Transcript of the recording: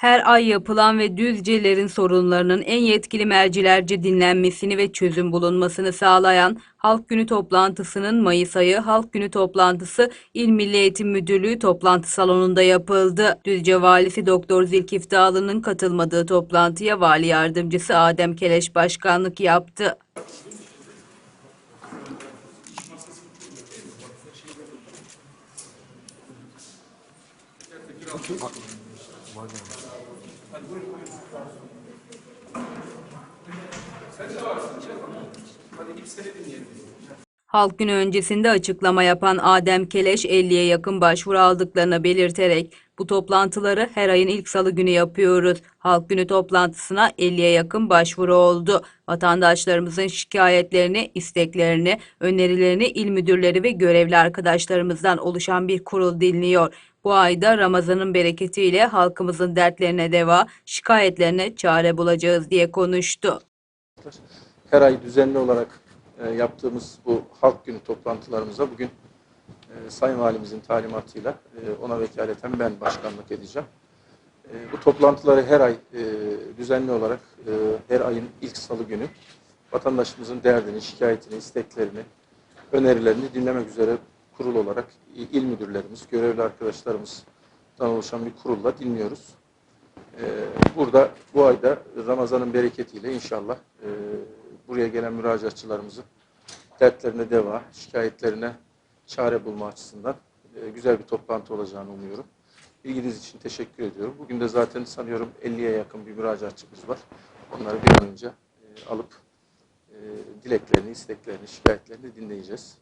Her ay yapılan ve Düzcelerin sorunlarının en yetkili mercilerce dinlenmesini ve çözüm bulunmasını sağlayan Halk Günü toplantısının Mayıs ayı Halk Günü toplantısı İl Milli Eğitim Müdürlüğü toplantı salonunda yapıldı. Düzce Valisi Doktor Zilkif Dağlı'nın katılmadığı toplantıya Vali Yardımcısı Adem Keleş başkanlık yaptı. Halk günü öncesinde açıklama yapan Adem Keleş 50'ye yakın başvuru aldıklarını belirterek bu toplantıları her ayın ilk salı günü yapıyoruz. Halk günü toplantısına 50'ye yakın başvuru oldu. Vatandaşlarımızın şikayetlerini, isteklerini, önerilerini il müdürleri ve görevli arkadaşlarımızdan oluşan bir kurul dinliyor. Bu ayda Ramazan'ın bereketiyle halkımızın dertlerine deva, şikayetlerine çare bulacağız diye konuştu. Her ay düzenli olarak e, yaptığımız bu halk günü toplantılarımıza bugün e, Sayın Valimizin talimatıyla e, ona vekaleten ben başkanlık edeceğim. Bu toplantıları her ay düzenli olarak her ayın ilk salı günü vatandaşımızın derdini, şikayetini, isteklerini, önerilerini dinlemek üzere kurul olarak il müdürlerimiz, görevli arkadaşlarımızdan oluşan bir kurulla dinliyoruz. Ee, Burada bu ayda Ramazan'ın bereketiyle inşallah e, buraya gelen müracaatçılarımızın dertlerine deva, şikayetlerine çare bulma açısından e, güzel bir toplantı olacağını umuyorum. İlginiz için teşekkür ediyorum. Bugün de zaten sanıyorum 50'ye yakın bir müracaatçımız var. Onları bir an önce e, alıp dileklerini, isteklerini, şikayetlerini dinleyeceğiz.